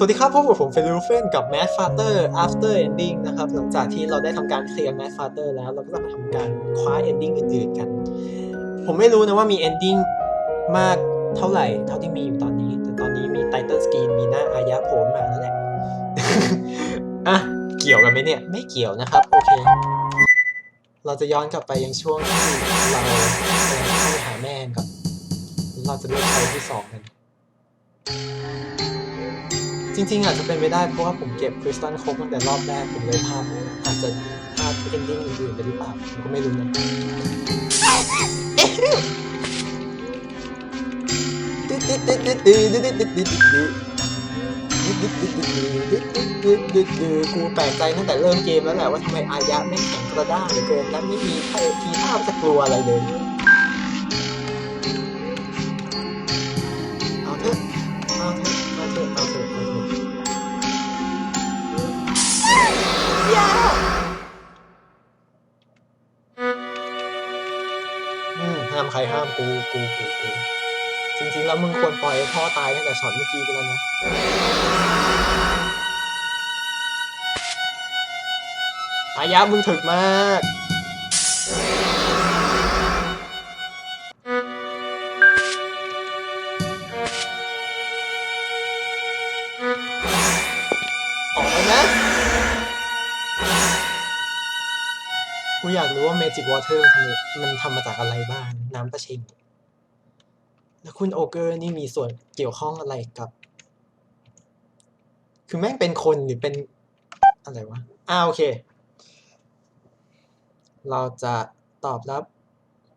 สวัสดีครับพบกับผมเฟลูเฟนกับ Mad Father After Ending นะครับ หลังจากที่เราได้ทำการเคลียร์ Mad Father แล้ว เราก็จะมาทำการคว้า Ending อื่นๆกัน ผมไม่รู้นะว่ามี Ending มากเท่าไหร่ เท่าที่มีอยู่ตอนนี้ แต่ตอนนี้มี Title Screen มีหน้าอายะโผล่มาแล้วแหละ อะ เกี่ยวกันไหมเนี่ย ไม่เกี่ยวนะครับ โอเค เราจะย้อนกลับไปยังช่วงที่เราเข้าไปหาแม่กันก่อนเราจะเลือกใช้ที่สองกัน จริงๆ อาจจะเป็นไปได้เพราะว่าผมเก็บคริสตัลครบตั้งแต่รอบแรกผมเลยพลาดอาจจะพลาดเอนดิ้งอื่นๆไปหรือเปล่าผมก็ไม่รู้นะกูแปลกใจตั้งแต่เริ่มเกมแล้วแหละว่าทำไมอายะไม่แข็งกระด้างเหลือเกินและไม่มีท่าทีท่าจะกลัวอะไรเลย ใครห้ามกูกูกูกูจริง ๆ แล้วมึงควรปล่อยให้พ่อตายตั้งแต่ช็อตเมื่อกี้ไปแล้วนะพายามึงถึกมาก กูอยากรู้ว่า Magic Water มันทำมันทำมาจากอะไรบ้าง น้ำประเชงแล้วคุณโอเกอร์นี่มีส่วนเกี่ยวข้องอะไรกับ คือแม่งเป็นคนหรือเป็น อะไรวะอ่าโอเค เราจะตอบรับ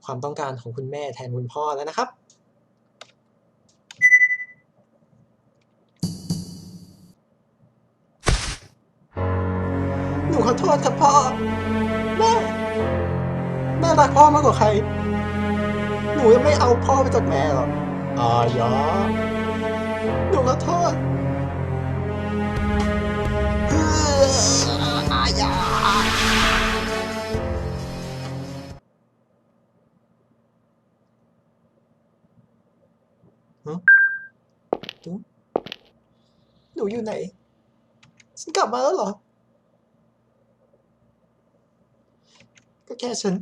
ความต้องการของคุณแม่แทนคุณพ่อแล้วนะครับ หนูขอโทษครับพ่อ แม่รักพ่อมากกว่าใคร หนูยังไม่เอาพ่อไปจากแม่หรอกอายะหนูขอโทษอายะฮะหนูหนูอยู่ไหน ฉันกลับมาแล้วเหรอ ก็แค่ฉัน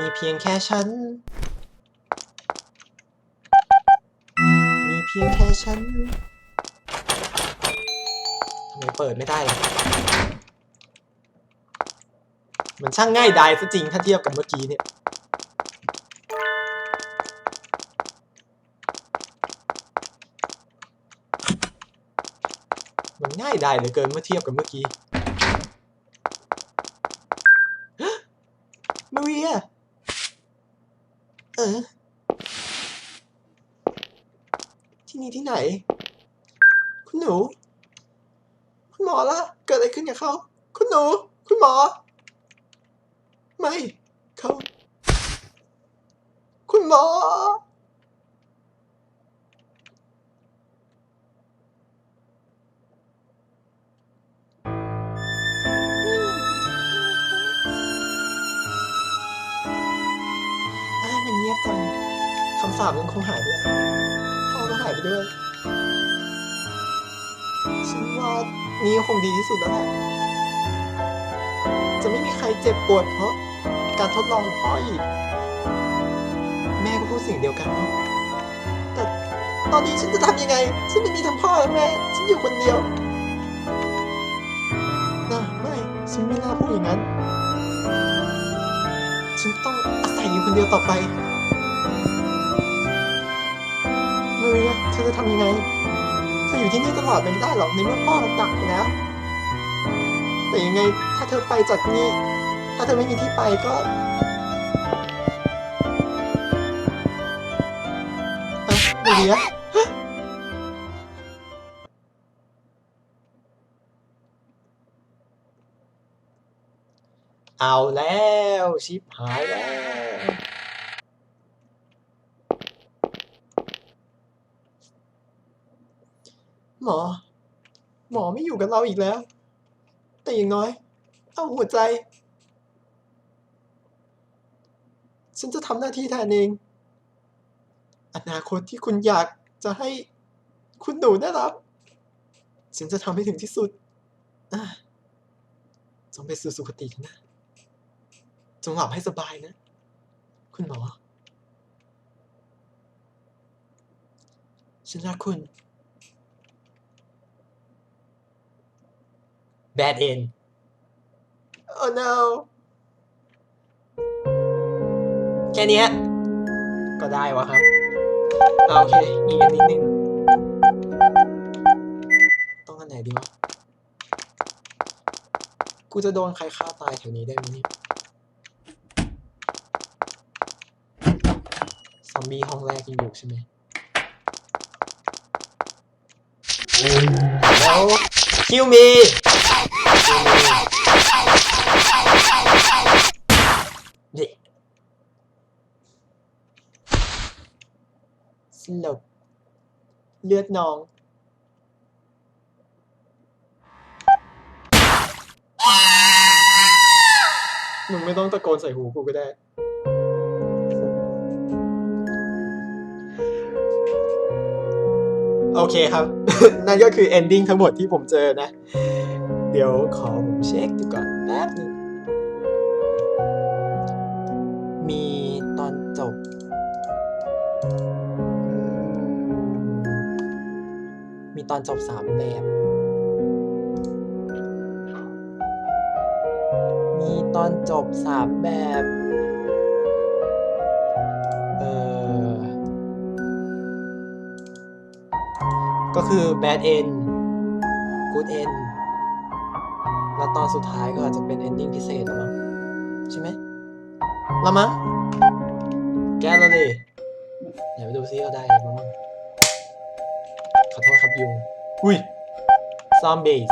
มีเพียงแค่ฉัน มีเพียงแค่ฉันทำไมเปิดไม่ได้ล่ะมันช่างง่ายดายซะจริงถ้าเทียบกับเมื่อกี้เนี่ยมันง่ายดายเหลือเกินเมื่อเทียบกับเมื่อกี้มาเรีย ออ ที่นี่ที่ไหน คุณหนู คุณหมอละเกิดอะไรขึ้นกับเขา คุณหนู คุณหมอ ไม่ เขา คุณหมอำสาปยังคงหายไปพ่อก็หายไปด้วยฉันว่านี่คงดีที่สุดแล้วแหละจะไม่มีใครเจ็บปวดเพราะการทดลองพ่ออีก แม่ก็พูดสิ่งเดียวกันเนะแต่ตอนนี้ฉันจะทำยังไง ฉันไม่มีทั้งพ่อและแม่ ฉันอยู่คนเดียวนะไม่ฉันไม่น่าพูดอย่างนั้น ฉันต้องอาศัยอยู่คนเดียวต่อไป อจะทำยังไงเธออยู่ที่นี่ตลอดไม่ได้หรอกในเมื่อพ่อเราจากไปแล้ว แต่ยังไงถ้าเธอไปจากนี่ ถ้าเธอไม่มีที่ไปก็อะมาเรียเอาแล้ว ชิปหายแล้ว หมอ หมอไม่อยู่กับเราอีกแล้ว แต่อย่างน้อย เอาหัวใจ ฉันจะทำหน้าที่แทนเอง อนาคตที่คุณอยากจะให้คุณหนูได้รับ ฉันจะทำให้ถึงที่สุดจงไปสู่สุคติกันนะ จงหลับให้สบายนะ คุณหมอฉันรักคุณ Bad end Oh no แค่เนี้ยก็ได้วะครับอะโอเค อีกอันนิดนึง ต้องอันไหนดีวะ กูจะโดนใครฆ่าตายแถวนี้ได้ไหมเนี่ยซอมบี้ห้องแรกยังอยู่ใช่ไหมแล้วคิวมีเด็ สลบเลือดนองมึงไม่ต้องตะโกนใส่หูกูก็ได้ โอเคครับ นั่นก็คือ ending ทั้งหมดที่ผมเจอนะ เดี๋ยวขอผมเช็คดูก่อนแป๊บนึงมีตอนจบ มีตอนจบสามแบบ มีตอนจบสามแบบเออก็คือ bad end good end แล้วตอนสุดท้ายก็อาจจะเป็น ending พิเศษหรือมั้งใช่ไหมละมั้งแกแล้วเลยเดี๋ยวไปดูซิว่าได้อะไรบ้างขอโทษครับยุงอุ้ย zombies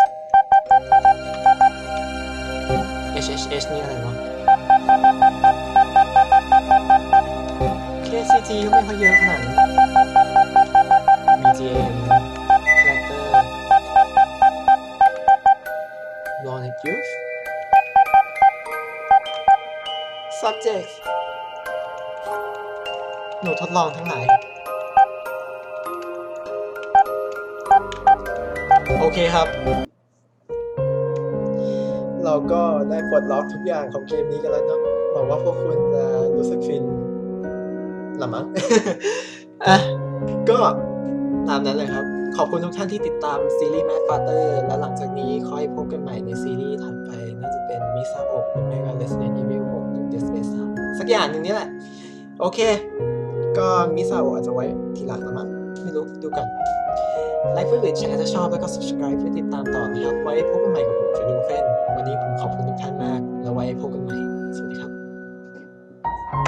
HHH นี่อะไรวะ KCG ก็ไม่ค่อยเยอะขนาดนั้น BGM Character Subject หนูทดลองทั้งหลาย โอเคครับ เราก็ได้ปลดล็อกทุกอย่างของเกมนี้กันแล้วเนาะหวังว่าพวกคุณจะรู้สึกฟินละมั้งอะก็ตามนั้นเลยครับ ขอบคุณทุกท่านที่ติดตามซีรีส์ Mad Father และหลังจากนี้ค่อยพบกันใหม่ในซีรีส์ถัดไป น่าจะเป็นมิซาอกหรือไม่ก็ Resident Evil 6 RSS สักอย่างหนึ่งนี่แหละ โอเค ก็มิซาออาจจะไว้ทีหลังละมั้งไม่รู้ดูกัน ไลค์เพื่อหรือแชร์ถ้าชอบแล้วก็ subscribe เพื่อติดตามต่อนะครับ ไว้พบกันใหม่กับผมเฟรดูเฟนวันนี้ผมขอบคุณทุกท่านมาก แล้วไว้พบกันใหม่